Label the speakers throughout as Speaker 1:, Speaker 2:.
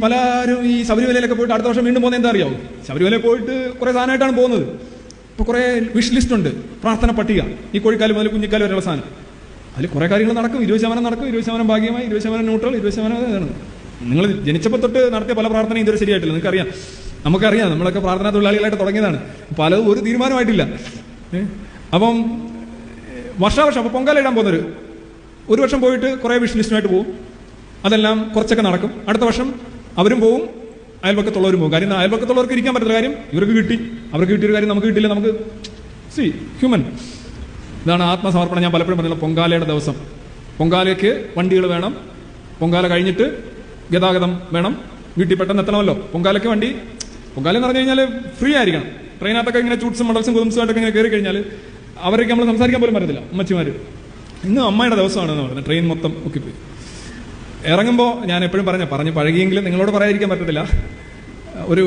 Speaker 1: പലരും ഈ ശബരിമലയിലൊക്കെ പോയിട്ട് അടുത്ത വർഷം വീണ്ടും പോകുന്നത് എന്താ അറിയാവും? ശബരിമല പോയിട്ട് കുറേ സാധനമായിട്ടാണ് പോകുന്നത്. ഇപ്പോൾ കുറേ വിഷ് ലിസ്റ്റ് ഉണ്ട്. പ്രാർത്ഥന പട്ടിക. ഈ കോഴിക്കാൽ മുതൽ കുഞ്ഞിക്കാൽ വരെയുള്ള സാധനം. അതിൽ കുറേ കാര്യങ്ങൾ നടക്കും. ഇരുപത് ശതമാനം നടക്കും. ഇരുപത് ശതമാനം ഭാഗ്യമായി. ഇരുപത് ശതമാനം ന്യൂട്രൽ ഇരുപത് ശതമാനം നിങ്ങൾ ജനിച്ചപ്പോൾ തൊട്ട് നടത്തിയ പല പ്രാർത്ഥനയും ഇതുവരെ ശരിയായിട്ടില്ല. നിങ്ങൾക്കറിയാം. നമുക്കറിയാം. നമ്മളൊക്കെ പ്രാർത്ഥനാ തൊഴിലാളികളായിട്ട് തുടങ്ങിയതാണ്. പലതും ഒരു തീരുമാനമായിട്ടില്ല? അപ്പം വർഷാവർഷം അപ്പോൾ പൊങ്കാല ഇടാൻ പോകുന്നവർ ഒരു വർഷം പോയിട്ട് കുറേ വിഷ് ലിസ്റ്റുമായിട്ട് പോകും. അതെല്ലാം കുറച്ചൊക്കെ നടക്കും. അടുത്ത വർഷം അവരും പോവും അയൽപക്കത്തുള്ളവരും പോകും കാര്യം അയൽപക്കത്തുള്ളവർക്ക് ഇരിക്കാൻ പറ്റില്ല കാര്യം ഇവർക്ക് കിട്ടി. അവർക്ക് കിട്ടിയൊരു കാര്യം നമുക്ക് കിട്ടില്ല നമുക്ക് സി ഹ്യൂമൻ ഇതാണ് ആത്മസമർപ്പണം. ഞാൻ പലപ്പോഴും പറഞ്ഞില്ല പൊങ്കാലയുടെ ദിവസം. പൊങ്കാലയ്ക്ക് വണ്ടികൾ വേണം. പൊങ്കാല കഴിഞ്ഞിട്ട് ഗതാഗതം വേണം. വീട്ടിൽ പെട്ടെന്ന് എത്തണമല്ലോ. പൊങ്കാലയ്ക്ക് വണ്ടി പൊങ്കാല എന്ന് പറഞ്ഞു കഴിഞ്ഞാൽ ഫ്രീ ആയിരിക്കണം. ട്രെയിനകത്തൊക്കെ ഇങ്ങനെ ചൂട്സും മടൽസും കുതുംസും ആയിട്ടൊക്കെ ഇങ്ങനെ കയറി കഴിഞ്ഞാൽ അവരൊക്കെ നമ്മൾ സംസാരിക്കാൻ പോലും പറ്റത്തില്ല അമ്മച്ചിമാർ ഇന്ന് അമ്മയുടെ ദിവസമാണെന്ന് പറഞ്ഞത് ട്രെയിൻ മൊത്തം ഒക്കെ പോയി ഇറങ്ങുമ്പോൾ ഞാൻ എപ്പോഴും പറഞ്ഞ പറഞ്ഞു പഴകിയെങ്കിലും നിങ്ങളോട് പറയാതിരിക്കാൻ പറ്റത്തില്ല. ഒരു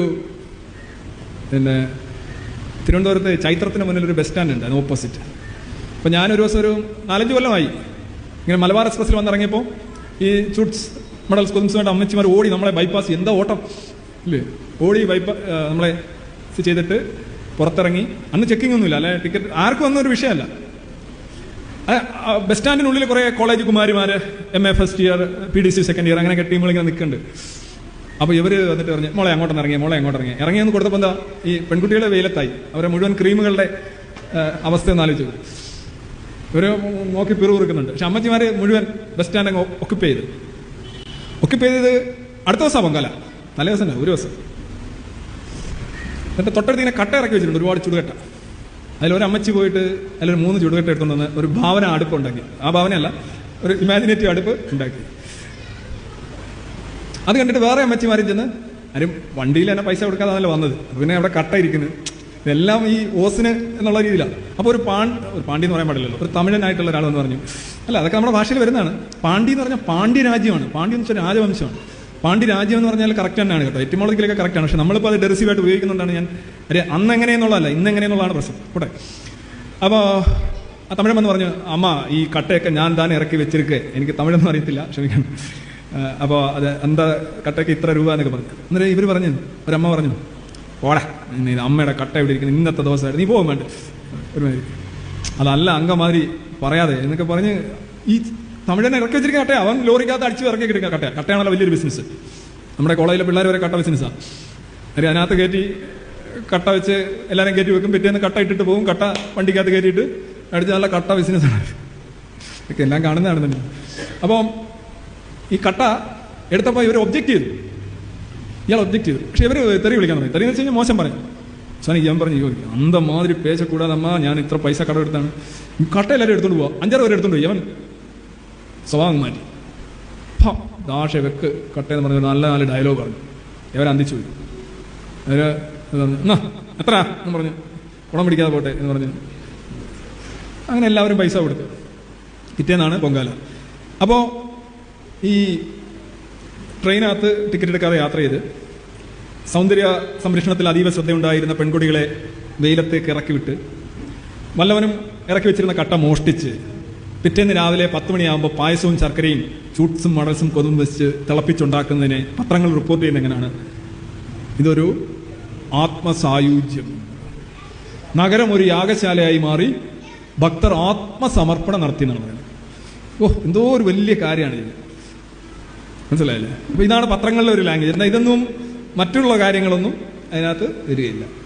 Speaker 1: പിന്നെ തിരുവനന്തപുരത്ത് ചൈത്രത്തിന് മുന്നിൽ ഒരു ബസ് സ്റ്റാൻഡ് ഉണ്ട് അതിന് ഓപ്പോസിറ്റ് അപ്പോൾ ഞാനൊരു ദിവസം ഒരു നാലഞ്ച് കൊല്ലമായി. ഇങ്ങനെ മലബാർ എക്സ്പ്രസ്സിൽ വന്നിറങ്ങിയപ്പോൾ ഈ ചുട്സ് മെഡൽ സ്കൂൾസ് വേണ്ട അമ്മച്ചിമാർ ഓടി നമ്മളെ ബൈപ്പാസ് എന്താ ഓട്ടം? ഇല്ലേ? ഓടി ബൈപ്പാ നമ്മളെ ചെയ്തിട്ട് പുറത്തിറങ്ങി. അന്ന് ചെക്കിംഗ് ഒന്നുമില്ല അല്ലെ? ടിക്കറ്റ് ആർക്കും ഒന്നും ഒരു വിഷയമല്ല. ബസ് സ്റ്റാൻഡിനുള്ളിൽ കുറേ college കുമാരിമാര് M A first year P D C second year അങ്ങനെയൊക്കെ ടീമുകൾ ഇങ്ങനെ നിൽക്കുന്നുണ്ട്. അപ്പോൾ ഇവർ വന്നിട്ട് പറഞ്ഞു മോളെ അങ്ങോട്ട് ഇറങ്ങി മോളെ അങ്ങോട്ട് ഇറങ്ങി ഇറങ്ങിയെന്ന് കൊടുത്തപ്പോൾ എന്താ ഈ പെൺകുട്ടികളെ വെയിലത്തായി. അവരെ മുഴുവൻ ക്രീമുകളുടെ അവസ്ഥ ഒന്നാലോചിച്ചു ഇവർ നോക്കി പിറുപിറുക്കുന്നുണ്ട് പക്ഷെ അമ്മച്ചിമാര് മുഴുവൻ ബസ് സ്റ്റാൻഡ് അങ്ങ് ഒക്കുപ്പ് ചെയ്ത്. ഒക്കുപ്പ് ചെയ്തത് അടുത്ത ദിവസം പൊങ്കാല തലേ ദിവസം ഒരു ദിവസം. എന്നിട്ട് തൊട്ടടുത്ത് ഇങ്ങനെ കട്ട ഇറക്കി വെച്ചിട്ടുണ്ട് ഒരുപാട് ചുടുകട്ട. അതിലൊരു അമ്മച്ചി പോയിട്ട് അതിലൊരു മൂന്ന് ചുടുകട്ട എടുത്തുകൊണ്ട് വന്ന് ഒരു ഭാവന അടുപ്പ് ഉണ്ടാക്കി ആ ഭാവനയല്ല ഒരു ഇമാജിനേറ്റീവ് അടുപ്പ് ഉണ്ടാക്കി. അത് കണ്ടിട്ട് വേറെ അമ്മച്ചിമാരും ചെന്ന് ആരും വണ്ടിയിൽ തന്നെ പൈസ കൊടുക്കാതാണല്ലോ വന്നത്. പിന്നെ അവിടെ കട്ട ഇതെല്ലാം ഈ ഓസിന് എന്നുള്ള രീതിയിലാണ്. അപ്പോൾ ഒരു പാൺ ഒരു പാണ്ടി എന്ന് പറയാൻ പാടില്ലല്ലോ. ഒരു തമിഴനായിട്ടുള്ള ഒരാൾ എന്ന് പറഞ്ഞു അല്ല അതൊക്കെ നമ്മുടെ ഭാഷയിൽ വരുന്നതാണ്. പാണ്ഡി എന്ന് പറഞ്ഞാൽ പാണ്ഡ്യ രാജ്യമാണ് പാണ്ഡ്യ എന്ന് വെച്ചാൽ രാജവംശമാണ്. പാണ്ഡ്യ രാജ്യം എന്ന് പറഞ്ഞാൽ കറക്റ്റ് തന്നെയാണ് കേട്ടോ. എറ്റിമോളജിക്കലൊക്കെ കറക്റ്റാണ് പക്ഷെ നമ്മളിപ്പോൾ അത് ഡെറിസീവായിട്ട് ഉപയോഗിക്കുന്നുണ്ടാണ് ഞാൻ. അരെ അന്ന് എങ്ങനെയെന്നുള്ളതല്ല ഇന്ന് എങ്ങനെയെന്നുള്ളതാണ് പ്രശ്നം. കൂടെ അപ്പോൾ ആ തമിഴൻ വന്ന് പറഞ്ഞു അമ്മ ഈ കട്ടയൊക്കെ ഞാൻ താൻ ഇറക്കി വെച്ചിരിക്കേ. എനിക്ക് തമിഴൊന്നും അറിയത്തില്ല ക്ഷമിക്കണം. അപ്പോൾ അത് എന്താ കട്ടയ്ക്ക് ഇത്ര രൂപ എന്നൊക്കെ പറഞ്ഞു. എന്നിട്ട് ഇവർ പറഞ്ഞു ഒരമ്മ പറഞ്ഞു ഓടെ അമ്മയുടെ കട്ട ഇവിടെ ഇരിക്കുന്നു. ഇന്നത്തെ ദിവസമായിട്ട് നീ പോകും വേണ്ട. ഒരുമാതിരി അതല്ല അങ്കമാതിരി പറയാതെ എന്നൊക്കെ പറഞ്ഞ് ഈ തമിഴനെ ഇറക്കി വെച്ചിരിക്കുന്ന കട്ട അവൻ ലോറിക്കകത്ത് അടിച്ച് ഇറക്കി കിടക്കുക കട്ട കട്ടയാണല്ലോ വലിയൊരു ബിസിനസ് നമ്മുടെ കോളേജിലെ പിള്ളേർ വരെ കട്ട ബിസിനസ്സാണ് കാര്യം അതിനകത്ത് കയറ്റി കട്ട വെച്ച് എല്ലാവരും കയറ്റി വെക്കും. പിറ്റേന്ന് കട്ട ഇട്ടിട്ട് പോകും. കട്ട വണ്ടിക്കകത്ത് കയറ്റിയിട്ട് അടിച്ച് നല്ല കട്ട ബിസിനസ്സാണ് ഇതൊക്കെ എല്ലാം കാണുന്നതാണ് തന്നെ. അപ്പം ഈ കട്ട എടുത്തപ്പോൾ ഇവർ ഒബ്ജക്റ്റ് ചെയ്തു. ഇയാൾ ഒബ്ജക്റ്റ് ചെയ്തു. പക്ഷെ ഇവർ തെറി വിളിക്കാൻ തുടങ്ങി. തെറി എന്ന് വെച്ച് കഴിഞ്ഞാൽ മോശം പറയും. സാനി ഞാൻ പറഞ്ഞു ചോദിക്കും അന്തമാതിരി പേശ കൂടാതെ അമ്മ ഞാൻ ഇത്ര പൈസ കടം എടുത്താണ്. കട്ട എല്ലാവരും എടുത്തോണ്ട് പോവാം. അഞ്ചാറ് പേര് എടുത്തോണ്ട് പോയി. അവൻ സ്വഭാവം മാറ്റി. അപ്പം ദാഷ വെക്ക് കട്ടയെന്ന് പറഞ്ഞ നല്ല നല്ല ഡയലോഗ് പറഞ്ഞു. ഇവർ അന്തിച്ചു പോയി. അവർ എത്ര എന്ന് പറഞ്ഞു. കുളം പിടിക്കാതെ പോട്ടെ എന്ന് പറഞ്ഞു. അങ്ങനെ എല്ലാവരും പൈസ കൊടുത്തു. പിറ്റേന്നാണ് പൊങ്കാല. അപ്പോൾ ഈ ട്രെയിനകത്ത് ടിക്കറ്റ് എടുക്കാതെ യാത്ര ചെയ്ത് സൗന്ദര്യ സംരക്ഷണത്തിൽ അതീവ ശ്രദ്ധയുണ്ടായിരുന്ന പെൺകുട്ടികളെ വെയിലത്തേക്ക് ഇറക്കി വിട്ട് വല്ലവനും ഇറക്കി വെച്ചിരുന്ന കട്ട മോഷ്ടിച്ച് പിറ്റേന്ന് രാവിലെ പത്ത് മണിയാകുമ്പോൾ പായസവും ശർക്കരയും ചൂട്സും മടൽസും കൊതും വെച്ച് തിളപ്പിച്ചുണ്ടാക്കുന്നതിനെ പത്രങ്ങൾ റിപ്പോർട്ട് ചെയ്യുന്ന എങ്ങനെയാണ്? ഇതൊരു ആത്മസായുജ്യം. നഗരം ഒരു യാഗശാലയായി മാറി ഭക്തർ ആത്മസമർപ്പണം നടത്തി എന്നാണ് പറയുന്നത്. ഓ എന്തോ ഒരു വലിയ കാര്യമാണ് ഇത്. മനസ്സിലായില്ലേ? അപ്പൊ ഇതാണ് പത്രങ്ങളിലെ ഒരു ലാംഗ്വേജ് എന്നാൽ ഇതൊന്നും മറ്റുള്ള കാര്യങ്ങളൊന്നും അതിനകത്ത് വരികയില്ല.